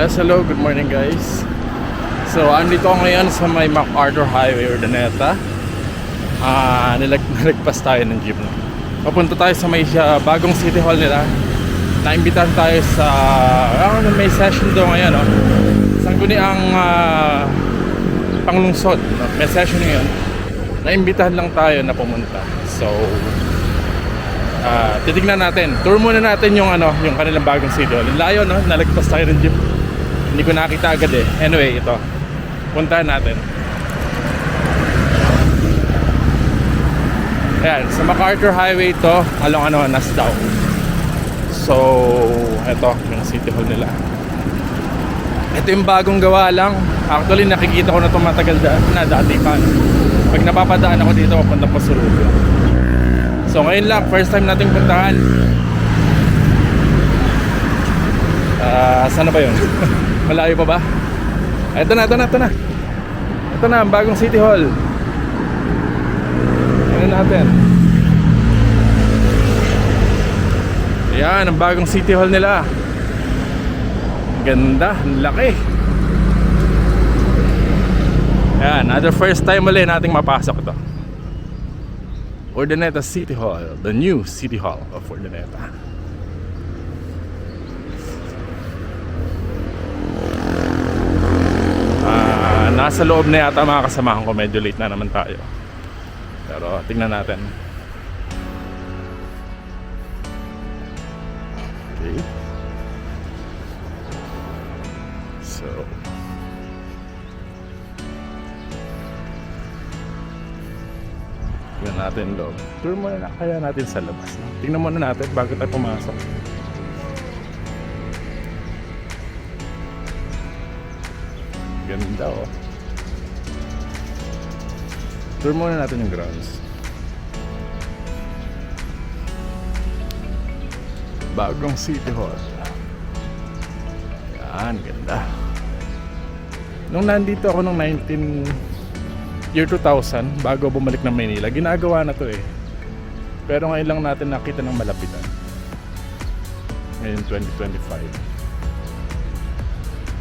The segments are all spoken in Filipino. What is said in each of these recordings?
Yes, hello, good morning guys. So, andito ako ngayon sa may MacArthur Highway, Urdaneta. Ah, nilag nilagpas tayo ng jeep. No? Papunta tayo sa may ah, bagong city hall nila. Naimbitahan tayo sa ah, may session daw ngayon, no? Sangguniang ah, panglungsod, no? May session ngayon. Naimbitahan lang tayo na pumunta. So, Ah, titignan natin. Tour muna natin yung ano, yung kanilang bagong city hall. Ang Layo no, nalagpas tayo ng jeep. Hindi ko nakita agad eh. Anyway, ito. Puntahan natin. Ayan, sa MacArthur Highway ito, along ano, Nasdaq. So, ito, yung city hall nila. Ito yung bagong gawa lang. Actually, nakikita ko na ito matagal da, na dati pa. Pag napapadaan ako dito, papunta pa sa Rubio. So ngayon lang, first time nating puntahan. Ah, saan na ba yun? Malayo pa ba? Ito na, ito na, ito na. Ito na, ang bagong City Hall. Tingnan natin. Ayan, ang bagong City Hall nila. Ganda, ang laki. Ayan, another first time ulit nating mapasok ito. Urdaneta City Hall, the new City Hall of Urdaneta. Ah, nasa loob na yata mga kasamahan ko, medyo late na naman tayo. Pero tingnan natin. Okay. So, Tingnan natin loob. Tour muna na kaya natin sa labas. Tingnan muna natin bago tayo pumasok. Ganda oh. Tour muna natin yung grounds. Bagong City Hall. Yan, ganda. Nung nandito ako nung 19 year 2000 bago bumalik ng Maynila ginagawa na to eh pero ngayon lang natin nakita ng malapitan ngayon 2025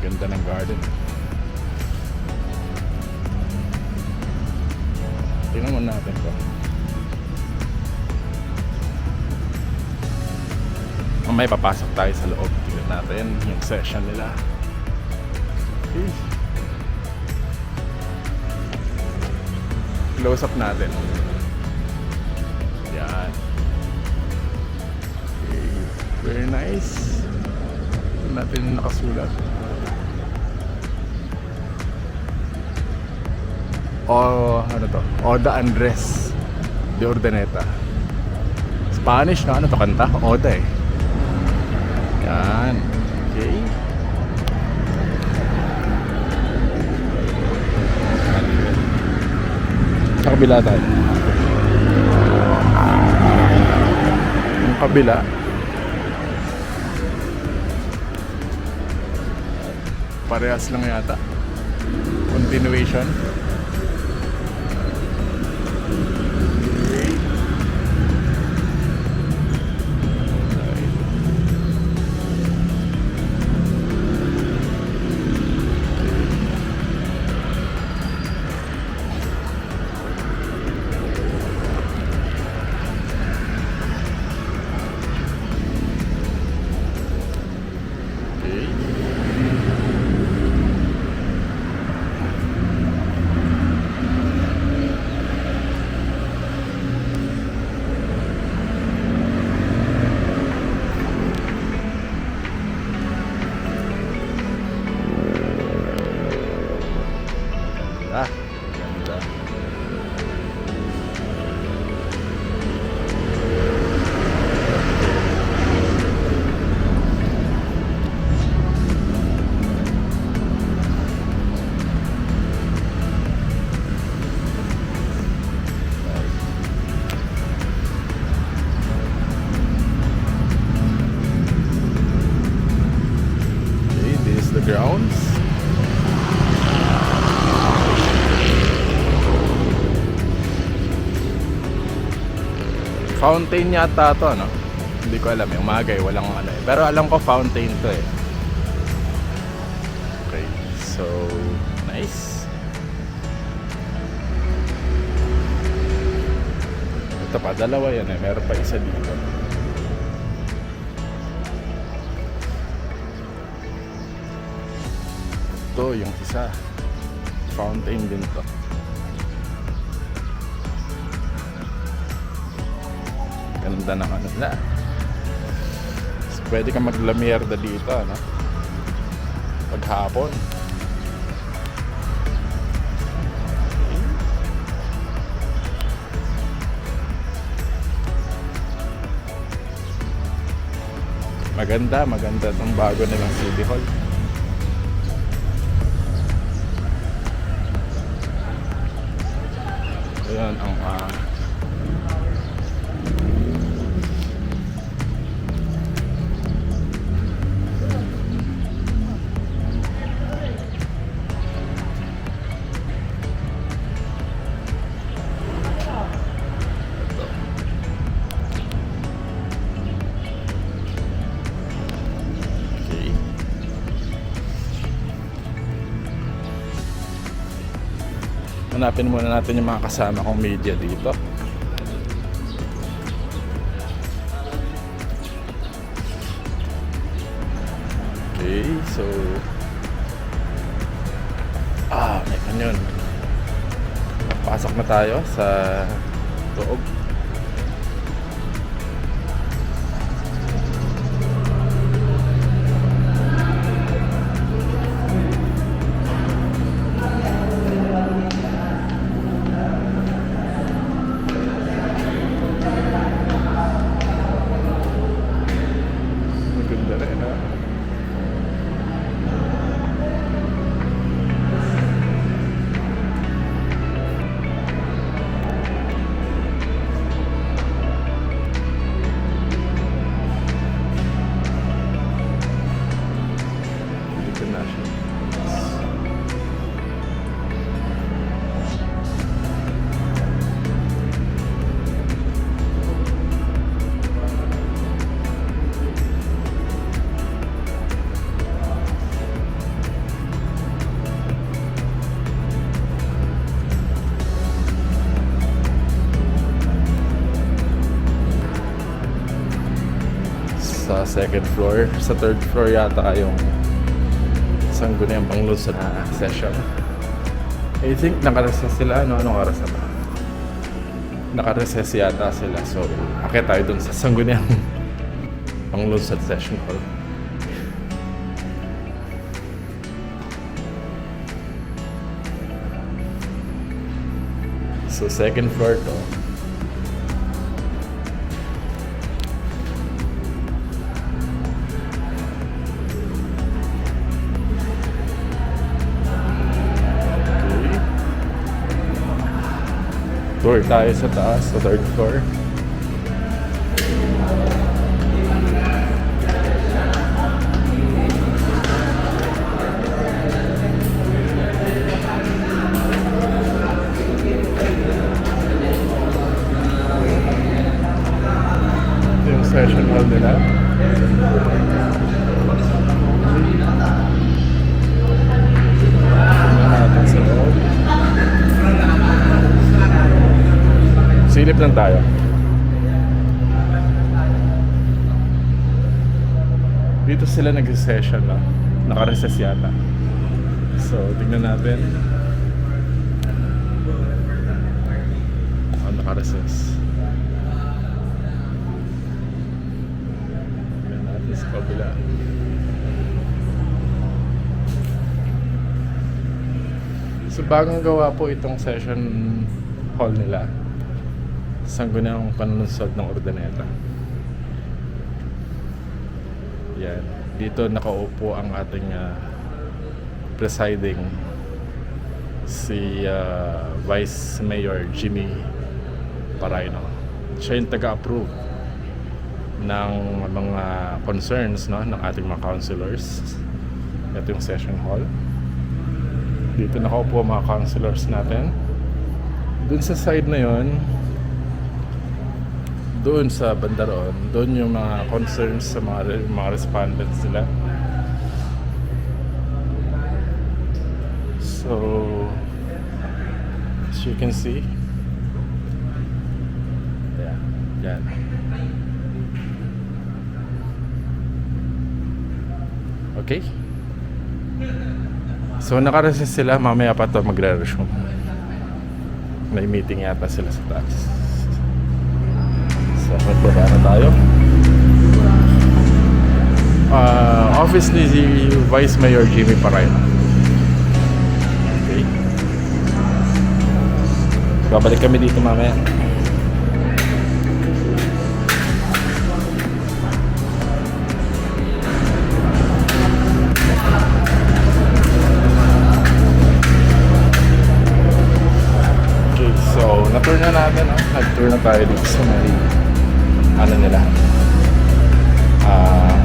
ganda ng garden tingnan natin to mamaya papasok tayo sa loob tingnan natin yung session nila close up natin. Yan. Okay. Very nice. Ito natin yung nakasulat. O, ano to? Oda Andres de Urdaneta. Spanish na ano to kanta? Oda eh. Yan. Okay. Sa kabila tayo. Yung kabila. Parehas lang yata. Continuation. Fountain yata to, no? Hindi ko alam. Yung mga gay, walang ano eh. Pero alam ko fountain to eh. So, nice. Ito pa, dalawa yan eh. Meron pa isa dito. Ito, yung isa. Fountain din to. Ganda ng ano na. So, pwede ka maglamierda dito, ano? Paghapon. Maganda, maganda itong bago nilang City Hall. Ayan ang ah, Hanapin muna natin yung mga kasama kong media dito. Okay, so... Ah, may kanyon. Pasok na tayo sa loob. Second floor. Sa third floor yata yung panglusad na session. I think nakareses sila. Ano, anong oras na ba? Nakareses yata sila. So, akit tayo dun sa sangguniang panglusad session hall. So, second floor to. Tour tayo sa taas, sa third floor. Ito yung session hall nila. Lang tayo. Dito sila nag-session na. Naka-recess yata. So, tingnan natin. Oh, naka-recess. Tingnan natin sa kabila. So, bagong gawa po itong session hall nila sanggunang panunsod ng Ordaneta. Yan. Dito nakaupo ang ating ah, presiding si ah, Vice Mayor Jimmy Paraino. Siya yung taga-approve ng mga concerns no, ng ating mga councilors. Ito yung session hall. Dito nakaupo ang mga councilors natin. Dun sa side na yon, doon sa banda roon, doon yung mga concerns sa mga, mga respondents nila. So, as you can see, yeah, yan. Okay. So, nakareses sila. Mamaya pa to magre-resume. May meeting yata sila sa taas. So, magbaba na tayo. Ah, office ni Vice Mayor Jimmy Parayna. Okay. Babalik kami dito mamaya. Okay, so na-tour na natin. No? Nag-tour na tayo dito sa may ano nila. Ah,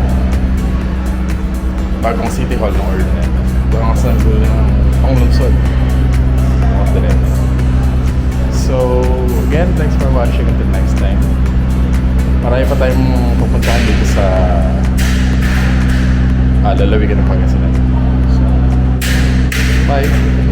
bagong City Hall ng Ordinance. Ito ang kasama ng panglungsod. ng Ordinance. So, again, thanks for watching. Until next time. Marami pa tayong pupuntahan dito sa ah, lalawigan ng Pangasinan. So, bye!